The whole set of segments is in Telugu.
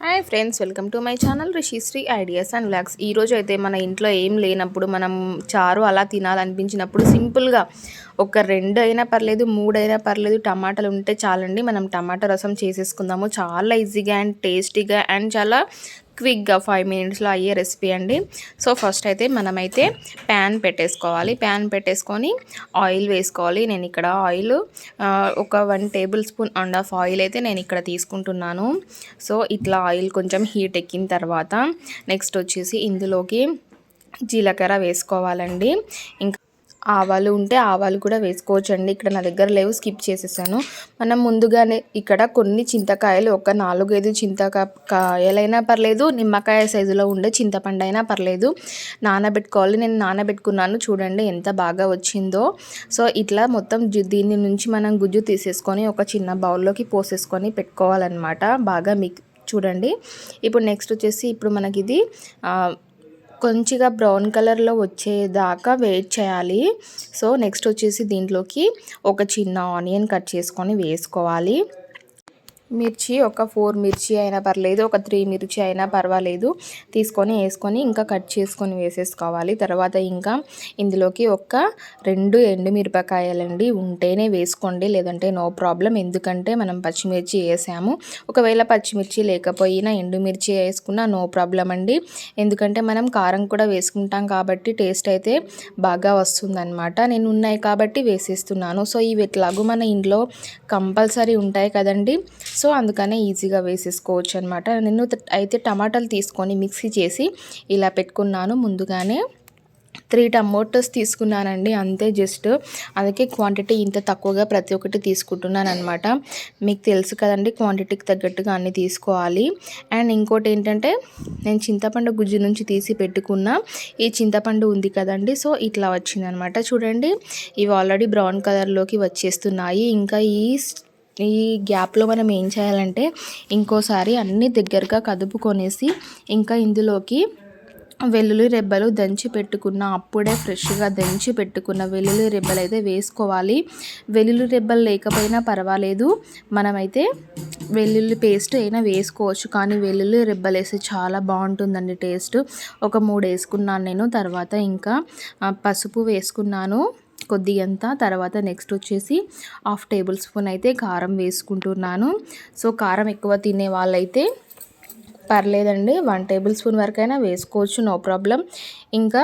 Hi friends welcome to my channel Rishishri ideas and locks ఈరోజు అయితే మన ఇంట్లో ఏం లేనప్పుడు మనం చారు అలా తినాలనిపించినప్పుడు సింపుల్గా ఒక రెండు అయినా పర్లేదు మూడైనా పర్లేదు టమాటాలు ఉంటే చాలండి. మనం టమాటా రసం చేసేసుకుందాము. చాలా ఈజీగా అండ్ టేస్టీగా అండ్ చాలా క్విక్గా ఫైవ్ మినిట్స్లో అయ్యే రెసిపీ అండి. సో ఫస్ట్ అయితే మనమైతే ప్యాన్ పెట్టేసుకోవాలి. ప్యాన్ పెట్టేసుకొని ఆయిల్ వేసుకోవాలి. నేను ఇక్కడ ఆయిల్ ఒక one tablespoon and half oil అయితే నేను ఇక్కడ తీసుకుంటున్నాను. సో ఇట్లా ఆయిల్ కొంచెం హీట్ ఎక్కిన తర్వాత నెక్స్ట్ వచ్చేసి ఇందులోకి జీలకర్ర వేసుకోవాలండి. ఇంకా ఆవాలు ఉంటే ఆవాలు కూడా వేసుకోవచ్చు అండి ఇక్కడ నా దగ్గర లేవు స్కిప్ చేసేసాను. మనం ముందుగానే ఇక్కడ కొన్ని చింతకాయలు ఒక నాలుగైదు చింతకాయలైనా పర్లేదు నిమ్మకాయ సైజులో ఉండే చింతపండు అయినా పర్లేదు. నానబెట్టుకోవాలి. నేను నానబెట్టుకున్నాను. చూడండి ఎంత బాగా వచ్చిందో. సో ఇట్లా మొత్తం దీని నుంచి మనం గుజ్జు తీసేసుకొని ఒక చిన్న బౌల్లోకి పోసేసుకొని పెట్టుకోవాలన్నమాట. బాగా మిక్ చూడండి. ఇప్పుడు నెక్స్ట్ వచ్చేసి ఇప్పుడు మనకి ఇది కొంచెంగా బ్రౌన్ కలర్లో వచ్చేదాకా వెయిట్ చేయాలి. సో నెక్స్ట్ వచ్చేసి దీంట్లోకి ఒక చిన్న ఆనియన్ కట్ చేసుకొని వేసుకోవాలి. మిర్చి ఒక ఫోర్ మిర్చి అయినా పర్లేదు ఒక త్రీ మిర్చి అయినా పర్వాలేదు. తీసుకొని వేసుకొని ఇంకా కట్ చేసుకొని వేసేసుకోవాలి. తర్వాత ఇంకా ఇందులోకి ఒక రెండు ఎండుమిరపకాయలండి ఉంటేనే వేసుకోండి. లేదంటే నో ప్రాబ్లం. ఎందుకంటే మనం పచ్చిమిర్చి వేసాము. ఒకవేళ పచ్చిమిర్చి లేకపోయినా ఎండుమిర్చి వేసుకున్నా నో ప్రాబ్లం అండి. ఎందుకంటే మనం కారం కూడా వేసుకుంటాం కాబట్టి టేస్ట్ అయితే బాగా వస్తుందన్నమాట. నేను ఉన్నాయి కాబట్టి వేసేస్తున్నాను. సో ఇవి ఎట్లాగో మన ఇంట్లో కంపల్సరీ ఉంటాయి కదండి. సో అందుకనే ఈజీగా వేసేసుకోవచ్చు అనమాట నేను అయితే టమాటాలు తీసుకొని మిక్సీ చేసి ఇలా పెట్టుకున్నాను. ముందుగానే త్రీ టమోటోస్ తీసుకున్నానండి. అంతే జస్ట్ అందుకే క్వాంటిటీ ఇంత తక్కువగా ప్రతి ఒక్కటి తీసుకుంటున్నాను అనమాట మీకు తెలుసు కదండి క్వాంటిటీకి తగ్గట్టుగా అన్నీ తీసుకోవాలి. అండ్ ఇంకోటి ఏంటంటే నేను చింతపండు గుజ్జు నుంచి తీసి పెట్టుకున్న ఈ చింతపండు ఉంది కదండి సో ఇట్లా వచ్చిందనమాట చూడండి ఇవి ఆల్రెడీ బ్రౌన్ కలర్లోకి వచ్చేస్తున్నాయి. ఇంకా ఈ ఈ గ్యాప్లో మనం ఏం చేయాలంటే ఇంకోసారి అన్నీ దగ్గరగా కదుపుకొనేసి ఇంకా ఇందులోకి వెల్లుల్లి రెబ్బలు దంచి పెట్టుకున్న అప్పుడే ఫ్రెష్గా దంచి పెట్టుకున్న వెల్లుల్లి రెబ్బలు అయితే వేసుకోవాలి. వెల్లుల్లి రెబ్బలు లేకపోయినా పర్వాలేదు. మనమైతే వెల్లుల్లి పేస్ట్ అయినా వేసుకోవచ్చు. కానీ వెల్లుల్లి రెబ్బలు వేస్తే చాలా బాగుంటుందండి టేస్ట్. ఒక మూడు వేసుకున్నాను నేను తర్వాత ఇంకా పసుపు వేసుకున్నాను. కొద్దిగంత తర్వాత నెక్స్ట్ వచ్చేసి హాఫ్ టేబుల్ స్పూన్ అయితే కారం వేసుకుంటున్నాను. సో కారం ఎక్కువ తినే వాళ్ళైతే పర్లేదండి వన్ టేబుల్ స్పూన్ వరకైనా వేసుకోవచ్చు నో ప్రాబ్లం. ఇంకా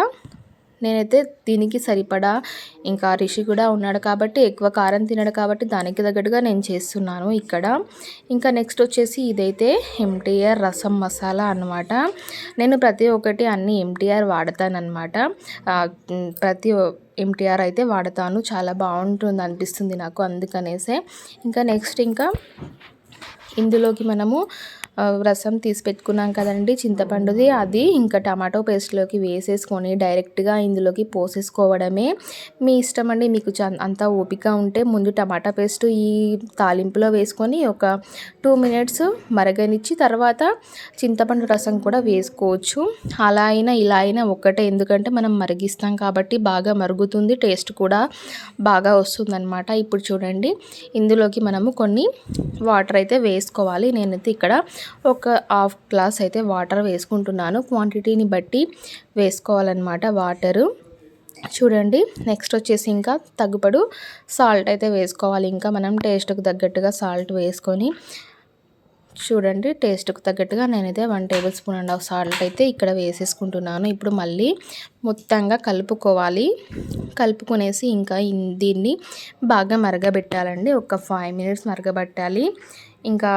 నేనైతే దీనికి సరిపడా ఇంకా రిషి కూడా ఉన్నాడు కాబట్టి ఎక్కువ కారం తినడు కాబట్టి దానికి తగ్గట్టుగా నేను చేస్తున్నాను ఇక్కడ. ఇంకా నెక్స్ట్ వచ్చేసి ఇదైతే ఎంటీఆర్ రసం మసాలా అనమాట నేను ప్రతి ఒక్కటి అన్ని ఎంటీఆర్ వాడతానమాట ప్రతి ఎంటీఆర్ అయితే వాడతాను. చాలా బాగుంటుంది అనిపిస్తుంది నాకు అందుకనేసే. ఇంకా నెక్స్ట్ ఇంకా ఇందులోకి మనము రసం తీసి పెట్టుకున్నాం కదండి చింతపండుది. అది ఇంకా టమాటో పేస్ట్లోకి వేసేసుకొని డైరెక్ట్గా ఇందులోకి పోసేసుకోవడమే. మీ ఇష్టం అండి మీకు అంత ఓపిక ఉంటే ముందు టమాటా పేస్ట్ ఈ తాలింపులో వేసుకొని ఒక టూ మినిట్స్ మరగనిచ్చి తర్వాత చింతపండు రసం కూడా వేసుకోవచ్చు. అలా అయినా ఇలా అయినా ఒక్కటే ఎందుకంటే మనం మరిగిస్తాం కాబట్టి బాగా మరుగుతుంది టేస్ట్ కూడా బాగా వస్తుందన్నమాట. ఇప్పుడు చూడండి ఇందులోకి మనము కొన్ని వాటర్ అయితే వేసుకోవాలి. నేనైతే ఇక్కడ ఒక హాఫ్ గ్లాస్ అయితే వాటర్ వేసుకుంటున్నాను. క్వాంటిటీని బట్టి వేసుకోవాలన్నమాట వాటరు. చూడండి నెక్స్ట్ వచ్చేసి ఇంకా తగ్గుపడు సాల్ట్ అయితే వేసుకోవాలి. ఇంకా మనం టేస్ట్కి తగ్గట్టుగా సాల్ట్ వేసుకొని చూడండి టేస్ట్కి తగ్గట్టుగా నేనైతే one tablespoon and half salt అయితే ఇక్కడ వేసేసుకుంటున్నాను. ఇప్పుడు మళ్ళీ మొత్తంగా కలుపుకోవాలి. కలుపుకునేసి ఇంకా దీన్ని బాగా మరగబెట్టాలండి. ఒక ఫైవ్ మినిట్స్ మరగబెట్టాలి. ఇంకా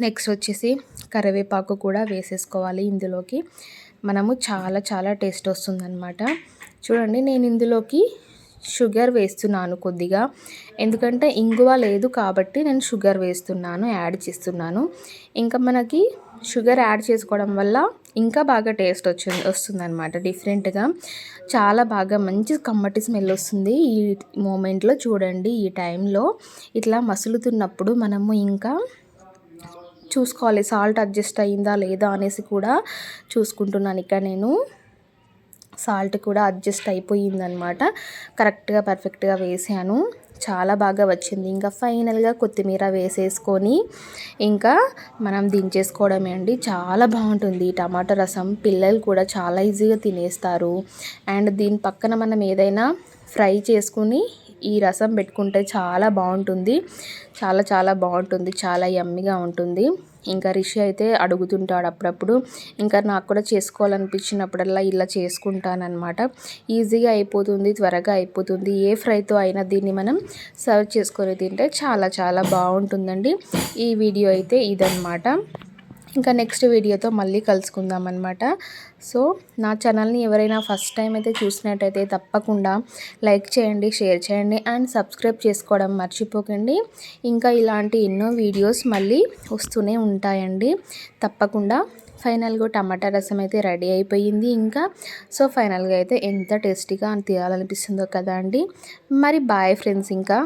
నెక్స్ట్ వచ్చేసి కరివేపాకు కూడా వేసేసుకోవాలి ఇందులోకి. మనము చాలా చాలా టేస్ట్ వస్తుందన్నమాట. చూడండి నేను ఇందులోకి షుగర్ వేస్తున్నాను కొద్దిగా. ఎందుకంటే ఇంగువ లేదు కాబట్టి నేను షుగర్ వేస్తున్నాను యాడ్ చేస్తున్నాను. ఇంకా మనకి షుగర్ యాడ్ చేసుకోవడం వల్ల ఇంకా బాగా టేస్ట్ వచ్చింది వస్తుందన్నమాట డిఫరెంట్గా. చాలా బాగా మంచి కమ్మటి స్మెల్ వస్తుంది ఈ మూమెంట్లో చూడండి ఈ టైంలో. ఇట్లా మసులుతున్నప్పుడు మనము ఇంకా చూసుకోవాలి. సాల్ట్ అడ్జస్ట్ అయ్యిందా లేదా అనేసి కూడా చూసుకుంటున్నాను ఇక్కడ నేను. సాల్ట్ కూడా అడ్జస్ట్ అయిపోయిందనమాట. కరెక్ట్గా పర్ఫెక్ట్గా వేసాను. చాలా బాగా వచ్చింది. ఇంకా ఫైనల్గా కొత్తిమీర వేసేసుకొని ఇంకా మనం దించేసుకోవడమే అండి. చాలా బాగుంటుంది టమాటో టమాటా రసం. పిల్లలు కూడా చాలా ఈజీగా తినేస్తారు. అండ్ దీని పక్కన మనం ఏదైనా ఫ్రై చేసుకుని ఈ రసం పెట్టుకుంటే చాలా బాగుంటుంది. చాలా చాలా బాగుంటుంది. చాలా యమ్మీగా ఉంటుంది. ఇంకా రిషి అయితే అడుగుతుంటాడు అప్పుడప్పుడు. ఇంకా నాకు కూడా చేసుకోవాలనిపించినప్పుడల్లా ఇలా చేసుకుంటానమాట ఈజీగా అయిపోతుంది త్వరగా అయిపోతుంది. ఏ ఫ్రైతో అయినా దీన్ని మనం సర్వ్ చేసుకొని తింటే చాలా చాలా బాగుంటుందండి. ఈ వీడియో అయితే ఇదనమాట ఇంకా నెక్స్ట్ వీడియోతో మళ్ళీ కలుసుకుందాం అనమాట సో నా ఛానల్ని ఎవరైనా ఫస్ట్ టైం అయితే చూసినట్టయితే తప్పకుండా లైక్ చేయండి షేర్ చేయండి అండ్ సబ్స్క్రైబ్ చేసుకోవడం మర్చిపోకండి. ఇంకా ఇలాంటి ఎన్నో వీడియోస్ మళ్ళీ వస్తూనే ఉంటాయండి. తప్పకుండా ఫైనల్గా టమాటా రసం అయితే రెడీ అయిపోయింది ఇంకా. సో ఫైనల్గా అయితే ఎంత టేస్టీగా తినాలనిపిస్తుందో కదా అండి. మరి బాయ్ ఫ్రెండ్స్ ఇంకా.